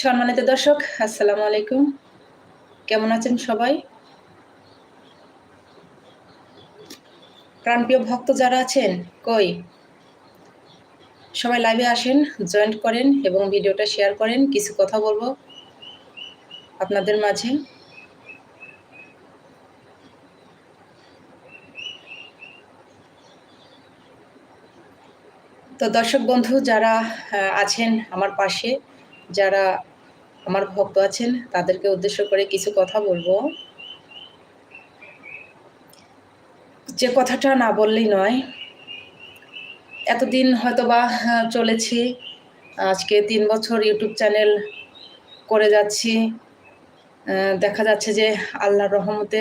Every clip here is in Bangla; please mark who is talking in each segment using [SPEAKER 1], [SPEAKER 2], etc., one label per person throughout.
[SPEAKER 1] সম্মানিত দর্শক, আসসালামু আলাইকুম। কেমন আছেন সবাই? প্রাণপ্রিয় ভক্ত যারা আছেন, কই? সবাই লাইভে আসেন জয়েন্ট করেন এবং ভিডিওটা শেয়ার করেন, কিছু কথা বলব আপনাদের মাঝে। তো দর্শক বন্ধু, যারা আছেন আমার পাশে, যারা আমার ভক্ত আছেন, তাদেরকে উদ্দেশ্য করে কিছু কথা বলব। যে কথাটা না বললেই নয়, এতদিন হয়তো বা চলেছি, আজকে তিন বছর ইউটিউব চ্যানেল করে যাচ্ছি দেখা যাচ্ছে যে আল্লাহর রহমতে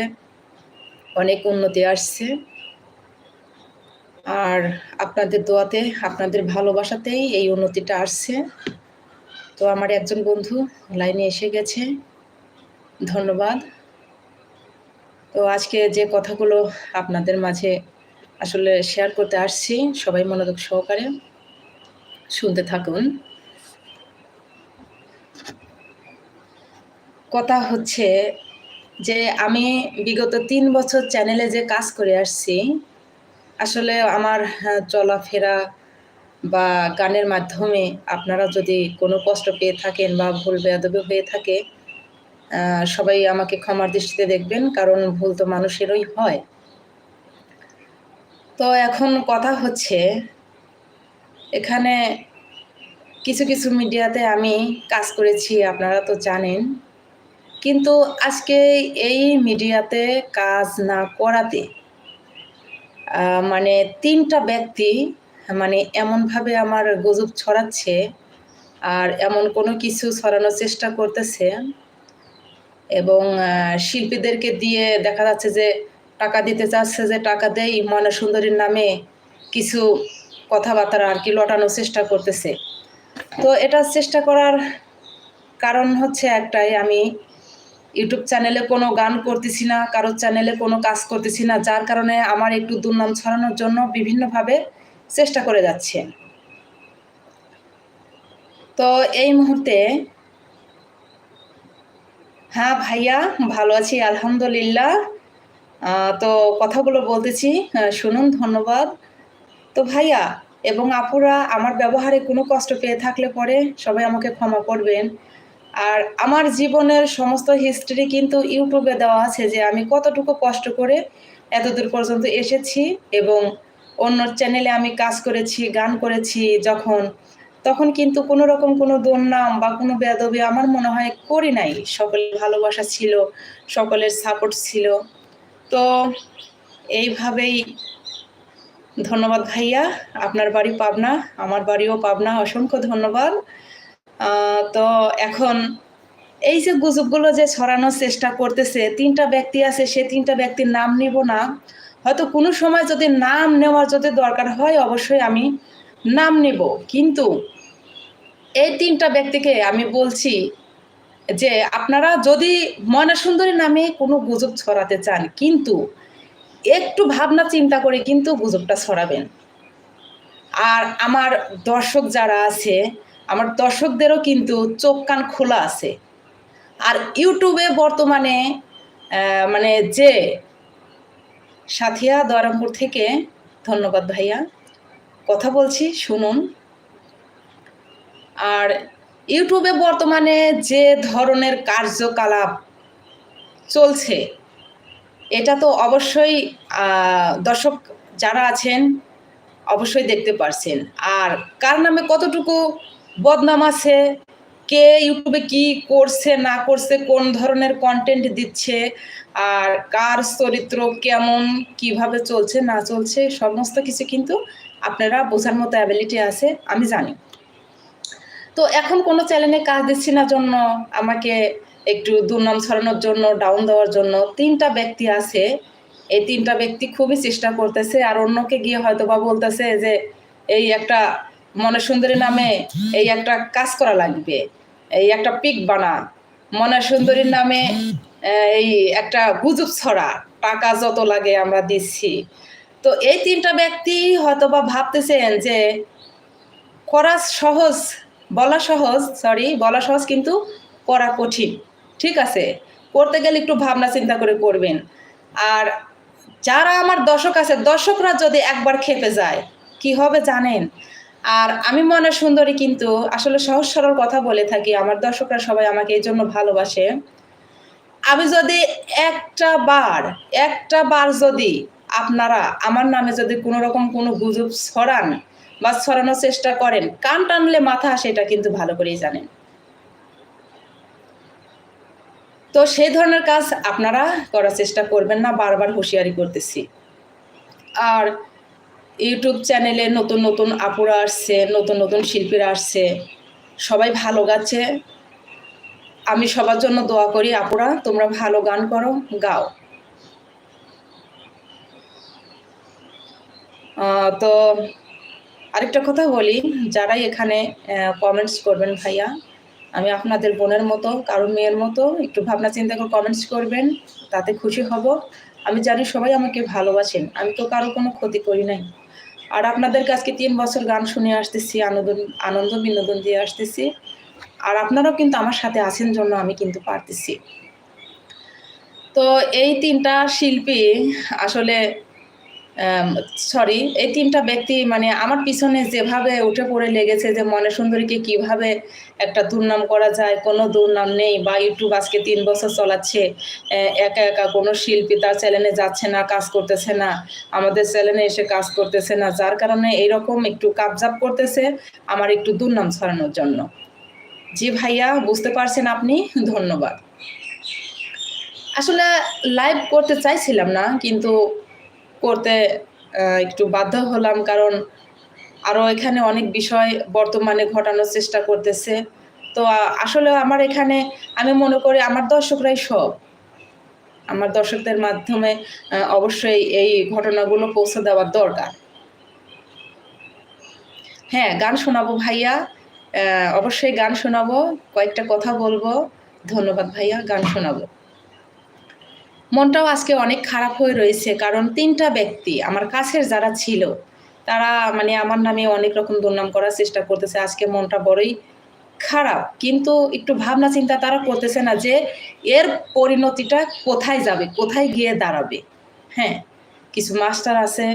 [SPEAKER 1] অনেক উন্নতি আসছে। আর আপনাদের দোয়াতে, আপনাদের ভালোবাসাতেই এই উন্নতিটা আসছে। তো আমার একজন বন্ধু লাইনে এসে গেছে। ধন্যবাদ। তো আজকে যে কথাগুলো আপনাদের মাঝে আসলে শেয়ার করতে আসছি, সবাই মনোযোগ সহকারে শুনতে থাকুন। কথা হচ্ছে যে, আমি বিগত তিন বছর চ্যানেলে যে কাজ করে আসছি আসলে আমার চলাফেরা বা গানের মাধ্যমে আপনারা যদি কোনো কষ্ট পেয়ে থাকেন বা ভুল বেয়াদবি হয়ে থাকে সবাই আমাকে ক্ষমার দৃষ্টিতে দেখবেন, কারণ ভুল তো মানুষেরই হয়। তো এখন কথা হচ্ছে, এখানে কিছু কিছু মিডিয়াতে আমি কাজ করেছি, আপনারা তো জানেন। কিন্তু আজকে এই মিডিয়াতে কাজ না করাতে মানে তিনটা ব্যক্তি মানে এমনভাবে আমার গুজব ছড়াচ্ছে আর এমন কোনো কিছু ছড়ানোর চেষ্টা করতেছে এবং শিল্পীদেরকে দিয়ে দেখা যাচ্ছে যে টাকা দিতে চাচ্ছে, যে টাকা দেই ময়না সুন্দরীর নামে কিছু কথাবার্তা আর কি লটানোর চেষ্টা করতেছে। তো এটা চেষ্টা করার কারণ হচ্ছে একটাই, আমি ইউটিউব চ্যানেলে কোনো গান করতেছি না কারোর চ্যানেলে কোনো কাজ করতেছি না, যার কারণে আমার একটু দুর্নাম ছড়ানোর জন্য বিভিন্নভাবে চেষ্টা করে যাচ্ছে। তো এই মুহূর্তে হ্যাঁ ভাইয়া, ভালো আছি, আলহামদুলিল্লাহ। তো কথাগুলো বলতেছি শুনুন, ধন্যবাদ। তো ভাইয়া, এবং আপুরা, আমার ব্যবহারে কোনো কষ্ট পেয়ে থাকলে পরে সবাই আমাকে ক্ষমা করবেন। আর আমার জীবনের সমস্ত হিস্ট্রি কিন্তু ইউটিউবে দেওয়া আছে যে আমি কতটুকু কষ্ট করে এতদূর পর্যন্ত এসেছি এবং অন্য চ্যানেলে আমি কাজ করেছি, গান করেছি, যখন, তখন কিন্তু কোনো রকম কোনো দুর্নাম বা কোনো বেদবি আমার মনে হয় করি নাই। সকলের ভালোবাসা ছিল, সকলের সাপোর্ট ছিল। তো এইভাবেই ধন্যবাদ ভাইয়া। আপনার বাড়ি পাবনা, আমার বাড়িও পাবনা। অসংখ্য ধন্যবাদ। তো এখন এই যে গুজবগুলো যে ছড়ানোর চেষ্টা করতেছে, তিনটা ব্যক্তি আছে, সে তিনটা ব্যক্তির নাম নিব না। হয়তো কোনো সময় যদি নাম নেওয়ার যদি দরকার হয়, অবশ্যই আমি নাম নেব। কিন্তু এই তিনটা ব্যক্তিকে আমি বলছি যে, আপনারা যদি ময়না সুন্দরী নামে কোনো গুজব ছড়াতে চান, কিন্তু একটু ভাবনা চিন্তা করে কিন্তু গুজবটা ছড়াবেন। আর আমার দর্শক যারা আছে আমার দর্শকদেরও কিন্তু চোখ কান খোলা আছে। আর ইউটিউবে বর্তমানে মানে যে সাথিয়া দয়ারামপুর থেকে, ধন্যবাদ ভাইয়া, কথা বলছি, শুনুন। আর ইউটিউবে বর্তমানে যে ধরনের কার্যকলাপ চলছে, এটা তো অবশ্যই দর্শক যারা আছেন, অবশ্যই দেখতে পারছেন। আর কার নামে কতটুকু বদনাম আছে, কে ইউটিউবে কি করছে, না করছে, কোন ধরনের কন্টেন্ট দিচ্ছে, আর কার চরিত্র কেমন, কীভাবে চলছে, না চলছে, সমস্ত কিছু কিন্তু আপনারা বোঝার মতো অ্যাবিলিটি আছে, আমি জানি। তো এখন কোনো চ্যানেলে কাজ দিচ্ছি না জন্য, আমাকে একটু দুর্নাম ছড়ানোর জন্য ডাউন দেওয়ার জন্য, তিনটা ব্যক্তি আছে, এই তিনটা ব্যক্তি খুবই চেষ্টা করতেছে, আর অন্যকে গিয়ে হয়তো বা বলতেছে যে, এই একটা মনে সুন্দরী নামে এই একটা কাজ করা লাগবে। এই একটা পিক বানা। মনে সুন্দরীর নামে এই একটা গুজব ছড়া। টাকা যত লাগে আমরা দিচ্ছি। তো এই তিনটা ব্যক্তি হয়তো বা ভাবতেছেন যে করা সহজ, বলা সহজ সরি বলা সহজ কিন্তু করা কঠিন। ঠিক আছে? করতে গেলে একটু ভাবনা চিন্তা করে করবেন। আর যারা আমার দর্শক আছে, দর্শকরা যদি একবার খেপে যায়, কি হবে জানেন? আর আমি মনে সুন্দরী কিন্তু আসলে সহজ সরল কথা বলে থাকি, আমার দর্শকরা সবাই আমাকে এই জন্য ভালোবাসে। আমি যদি একটা বার একটা বার যদি আপনারা আমার নামে যদি কোনো রকম কোনো গুজব ছড়ান বা ছড়ানোর চেষ্টা করেন, কান টানলে মাথা আসে, এটা কিন্তু ভালো করেই জানেন। তো সেই ধরনের কাজ আপনারা করার চেষ্টা করবেন না, বারবার হুঁশিয়ারি করতেছি। আর ইউটিউব চ্যানেলে নতুন নতুন আপুরা আসছে, নতুন নতুন শিল্পীরা আসছে। সবাই ভালো গাচ্ছে। আমি সবার জন্য দোয়া করি আপুরা, তোমরা ভালো গান করো, গাও। তো আরেকটা কথা বলি, যারাই এখানে কমেন্টস করবেন ভাইয়া, আমি আপনাদের বোনের মতো, কারও মেয়ের মতো, একটু ভাবনা চিন্তা করে কমেন্টস করবেন, তাতে খুশি হব। আমি জানি সবাই আমাকে ভালোবাসেন, আমি তো কারও কোনো ক্ষতি করি নাই। আর আপনাদের কাছকে তিন বছর গান শুনে আসতেছি আনন্দ আনন্দ বিনোদন দিয়ে আসতেছি। আর আপনারাও কিন্তু আমার সাথে আছেন জন্য আমি কিন্তু পারতেছি। তো এই তিনটা শিল্পী আসলে সরি এই তিনটা ব্যক্তি মানে আমার পিছনে যেভাবে উঠে পড়ে লেগেছে যে মনে সুন্দরীকে কীভাবে একটা দুর্নাম করা যায়, কোনো দুর্নাম নেই, বা ইউটিউব আজকে তিন বছর চলাচ্ছে একা একা কোনো শিল্পী তার চ্যানেলে যাচ্ছে না, কাজ করতেছে না, আমাদের চ্যানেলে এসে কাজ করতেছে না, যার কারণে এইরকম একটু কাবজাব করতেছে, আমার একটু দুর্নাম ছড়ানোর জন্য। জি ভাইয়া, বুঝতে পারছেন আপনি? ধন্যবাদ। আসলে লাইভ করতে চাইছিলাম না, কিন্তু করতে একটু বাধ্য হলাম কারণ আরও এখানে অনেক বিষয় বর্তমানে ঘটানোর চেষ্টা করতেছে। তো আসলে আমার এখানে আমি মনে করি আমার দর্শকরাই সব। আমার দর্শকদের মাধ্যমে অবশ্যই এই ঘটনাগুলো পৌঁছে দেওয়ার দরকার। হ্যাঁ গান শোনাবো ভাইয়া। অবশ্যই গান শোনাবো, কয়েকটা কথা বলব। ধন্যবাদ ভাইয়া, গান শোনাবো। মনটাও আজকে অনেক খারাপ হয়ে রয়েছে, কারণ তিনটা ব্যক্তি, আমার কাছের যারা ছিল, তারা মানে আমার নামে অনেক রকম দুর্নাম করার চেষ্টা করতেছে, আজকে মনটা বড়ই খারাপ। কিন্তু একটু ভাবনা চিন্তা তারা করতেছে না যে, এর পরিণতিটা কোথায় যাবে, কোথায় গিয়ে দাঁড়াবে? হ্যাঁ কিছু মাস্টার আছে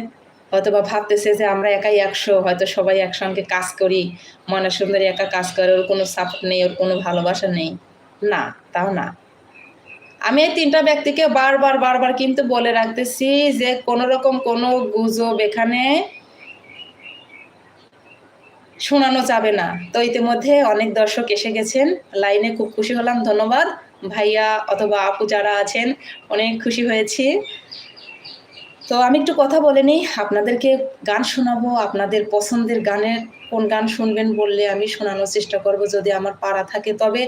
[SPEAKER 1] হয়তো বা ভাবতেছে যে আমরা একাই একশো, হয়তো সবাই একসঙ্গে কাজ করি মনে সুন্দরী একা কাজ করে, ওর কোনো সাপোর্ট নেই, ওর কোনো ভালোবাসা নেই। না, তাও না। আমি এই তিনটা ব্যক্তিকে বারবার বারবার কিন্তু বলে রাখতেছি যে কোনো রকম কোনো গুজব এখানে শোনানো যাবে না। তো ইতিমধ্যে অনেক দর্শক এসে গেছেন, লাইনে খুব খুশি হলাম, ধন্যবাদ। ভাইয়া অথবা আপু যারা আছেন, অনেক খুশি হয়েছি। তো আমি একটু কথা বলে নিই, আপনাদেরকে গান শোনাবো, আপনাদের পছন্দের গানের কোন গান শুনবেন বললে আমি শোনানোর চেষ্টা করব যদি আমার পাড়া থাকে। তবে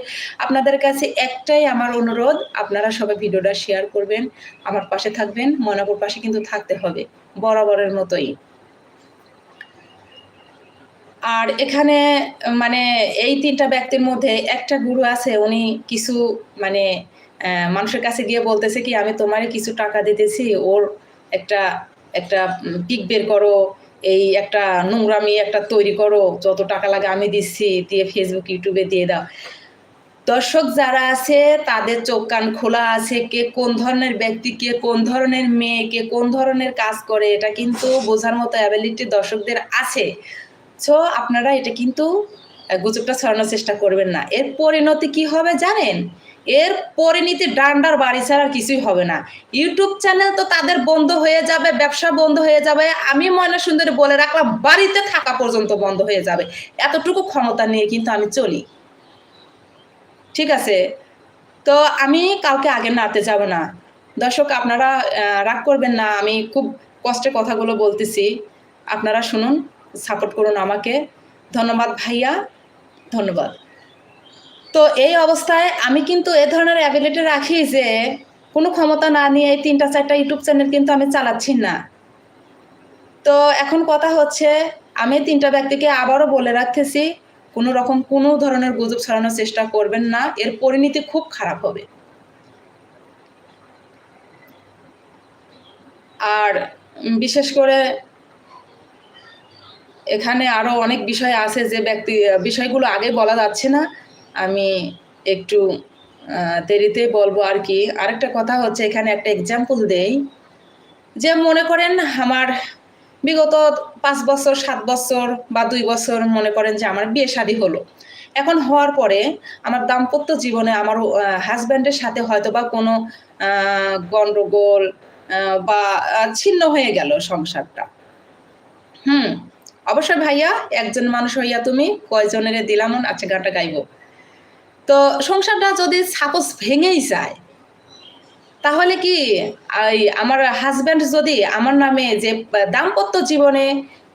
[SPEAKER 1] আপনাদের কাছে একটাই আমার অনুরোধ, আপনারা সবাই ভিডিওটা শেয়ার করবেন, আমার পাশে থাকবেন মনাপুর পাশে কিন্তু থাকতে হবে, বরাবরের মতোই। আর এখানে মানে এই তিনটা ব্যক্তির মধ্যে একটা গুরু আছে, উনি কিছু মানে মানুষের কাছে গিয়ে বলতেছে কি, আমি তোমারে কিছু টাকা দিতেছি, ওর একটা একটা পিক বের করো, এই একটা নোংরামি একটা তৈরি করো, যত টাকা লাগে আমি দিচ্ছি, দিয়ে ফেসবুক ইউটিউবে দিয়ে দাও। দর্শক যারা আছে, তাদের চোখ কান খোলা আছে কে কোন ধরনের ব্যক্তি, কে কোন ধরনের মেয়ে, কে কোন ধরনের কাজ করে, এটা কিন্তু বোঝার মতো অ্যাবিলিটি দর্শকদের আছে। সো আপনারা এটা কিন্তু গুজবটা ছড়ানোর চেষ্টা করবেন না। এর পরিণতি কি হবে জানেন? এর পরিণতি ডান্ডার বাড়ি ছাড়া কিছুই হবে না। ইউটিউব চ্যানেল তো তাদের বন্ধ হয়ে যাবে, ব্যবসা বন্ধ হয়ে যাবে। আমি ময়না সুন্দরী বলে রাখলাম, বাড়িতে থাকা পর্যন্ত বন্ধ হয়ে যাবে। এতটুকু ক্ষমতা নিয়ে কিন্তু আমি চলি। ঠিক আছে? তো আমি কাউকে আগে নাড়তে যাব না। দর্শক, আপনারা রাগ করবেন না, আমি খুব কষ্টে কথাগুলো বলতেছি। আপনারা শুনুন, সাপোর্ট করুন আমাকে। ধন্যবাদ ভাইয়া, ধন্যবাদ। তো এই অবস্থায় আমি কিন্তু এ ধরনের অ্যাবিলিটি রাখি যে কোনো ক্ষমতা না নিয়ে এই তিনটা, চারটা ইউটিউব চ্যানেল কিন্তু আমি চালাচ্ছি না। তো এখন কথা হচ্ছে, আমি তিনটা ব্যক্তিকে আবারও বলে রাখতেছি, কোনো রকম কোনো ধরনের গুজব ছড়ানোর চেষ্টা করবেন না, এর পরিণতি খুব খারাপ হবে। আর বিশেষ করে এখানে আরও অনেক বিষয় আছে যে ব্যক্তি, বিষয়গুলো আগে বলা যাচ্ছে না আমি একটু দেরিতে বলব আর কি। আরেকটা কথা হচ্ছে, এখানে একটা এক্সাম্পল দেই। যে মনে করেন আমার বিগত পাঁচ বছর, সাত বছর বা দুই বছর মনে করেন যে আমার বিয়ে শাদী হলো। এখন হওয়ার পরে আমার দাম্পত্য জীবনে আমার হাজব্যান্ডের সাথে হয়তো বা কোনো গন্ডগোল বা ছিন্ন হয়ে গেল সংসারটা। হুম, অবশ্যই ভাইয়া, একজন মানুষ হইয়া তুমি, কয়জনের দিলাম আচ্ছা গানটা গাইবো। তো সংসারটা যদি সাপোজ ভেঙেই যায়, তাহলে কি আমার হাজব্যান্ড যদি আমার নামে যে দাম্পত্য জীবনে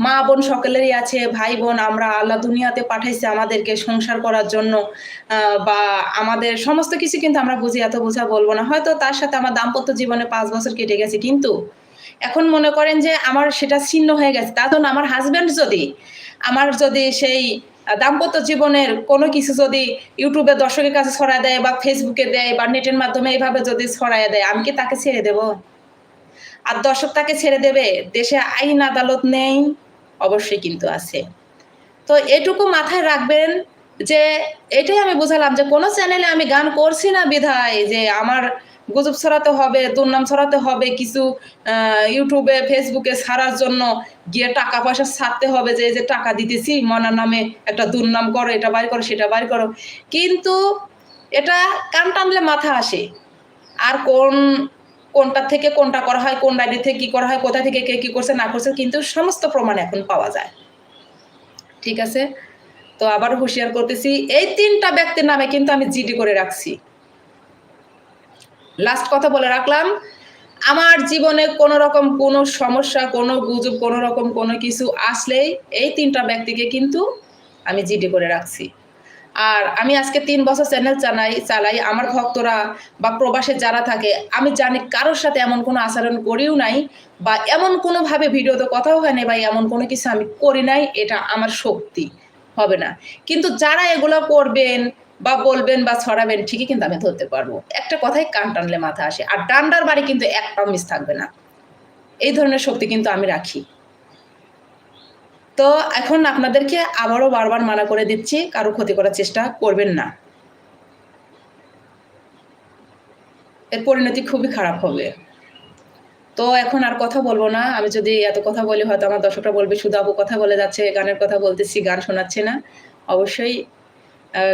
[SPEAKER 1] মা বোন সকলেরই আছে, ভাই বোন আমরা আল্লাহ দুনিয়াতে পাঠাইছে আমাদেরকে সংসার করার জন্য বা আমাদের সমস্ত কিছু কিন্তু আমরা বুঝি, এত বোঝা বলব না। হয়তো তার সাথে আমার দাম্পত্য জীবনে পাঁচ বছর কেটে গেছে, কিন্তু এখন মনে করেন যে আমার সেটা ছিন্ন হয়ে গেছে। তার জন্য আমার হাজব্যান্ড যদি, আমার যদি সেই দাম্পত্য জীবনের কোনো কিছু যদি ইউটিউবে দর্শকের কাছে ছড়ায় দেয় বা ফেসবুকে দেয় বা নেটের মাধ্যমে এইভাবে যদি ছড়ায় দেয়, আমি কি তাকে ছেড়ে দেব? আর দর্শক তাকে ছেড়ে দেবে? দেশে আইন আদালত নেই, অবশ্যই কিন্তু আছে। তো এটুকু মাথায় রাখবেন যে, এটাই আমি বুঝালাম যে কোনো চ্যানেলে আমি গান করছি না বিধায়, যে আমার গুজব ছড়াতে হবে, দুর্নাম ছড়াতে হবে, কিছু ইউটিউবে ফেসবুকে ছাড়ার জন্য গিয়ে টাকা পয়সা ছাড়তে হবে যে, এই যে টাকা দিতেছি, মনার নামে একটা দুর্নাম করো, এটা বাইর করো, সেটা বাইর করো। কিন্তু এটা কান টানলে মাথা আসে। আর কোন, কোনটা থেকে কোনটা করা হয়, কোন ডায়েরি থেকে কি করা হয় কোথা থেকে কে কি করছে, না করছে, কিন্তু সমস্ত প্রমাণ এখন পাওয়া যায়। ঠিক আছে? তো আবার হুঁশিয়ার করতেছি, এই তিনটা ব্যক্তির নামে কিন্তু আমি জিডি করে রাখছি। লাস্ট কথা বলে রাখলাম। আমার জীবনে কোনো রকম কোনো সমস্যা, কোনো গুজব, কোনো রকম কোনো কিছু আসলেই এই তিনটা ব্যক্তিকে কিন্তু আমি জিডি করে রাখছি। আর আমি আজকে তিন বছর চ্যানেল চালাই চালাই। আমার ভক্তরা বা প্রবাসে যারা থাকে, আমি জানি কারোর সাথে এমন কোনো আচরণ করিও নাই বা এমন কোনোভাবে ভিডিওতে কথাও হয়নি বা এমন কোনো কিছু আমি করি নাই, এটা আমার শক্তি। হবে না। কিন্তু যারা এগুলো করবেন বা বলবেন বা ছড়াবেন, ঠিকই কিন্তু আমি ধরতে পারব। একটা কথাই কান টানলে মাথা আসে, আর ডান্ডার বাড়ি কিন্তু একটাও মিস থাকবে না। এই ধরনের শক্তি কিন্তু আমি রাখি। তো এখন আপনাদেরকে আবারও বারবার মানা করে দিচ্ছি, কারও ক্ষতি করার চেষ্টা করবেন না। এর পরিণতি খুবই খারাপ হবে। তো এখন আর কথা বলব না। আমি যদি এত কথা বলি, হয়তো আমার দর্শকরা বলবে শুধু আপু কথা বলে যাচ্ছে, গানের কথা বলতেছি, গান শোনাচ্ছে না। অবশ্যই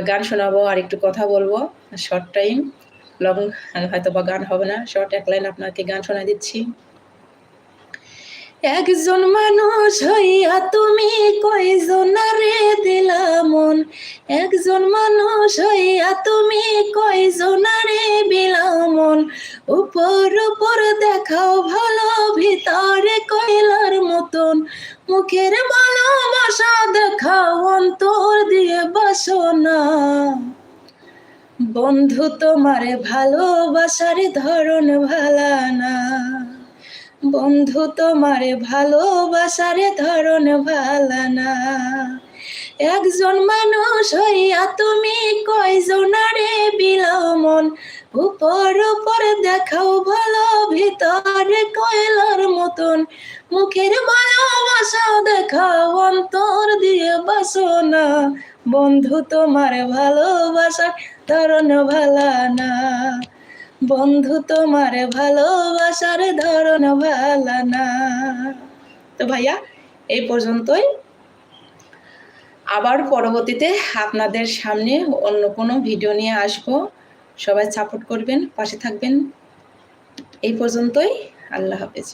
[SPEAKER 1] গান শোনাবো, আর একটু কথা বলব শর্ট টাইম লং হয়তো বা গান হবে না শর্ট এক লাইন আপনাকে গান শোনা দিচ্ছি। একজন মানুষ হইয়া তুমি কয়জনারে দিলা মন? একজন মানুষ হইয়া তুমি কয়জনারে বিলা মন? উপর উপর দেখাও ভালো, ভিতরে কয়লার মতন। মুখের ভালোবাসা দেখাও, অন্তর দিয়ে বাসনা বন্ধু, তোমার ভালোবাসার ধরন ভালা না। বন্ধু, তোমার ভালোবাসার ধরন ভালা না। একজন মানুষ হইয়া তুমি কয়জনারে বিলমন উপর উপর দেখাও ভালো, ভিতরে কয়লার মতন। মুখের ভালোবাসা দেখাও, অন্তর দিয়ে বাসনা। বন্ধু, তোমার ভালোবাসার ধরন ভালা না। বন্ধু, তোমার ভালোবাসার ধরন ভালা না। তো ভাইয়া, এই পর্যন্তই। আবার পরবর্তীতে আপনাদের সামনে অন্য কোনো ভিডিও নিয়ে আসব। সবাই সাপোর্ট করবেন পাশে থাকবেন। এই পর্যন্তই আল্লাহ হাফেজ।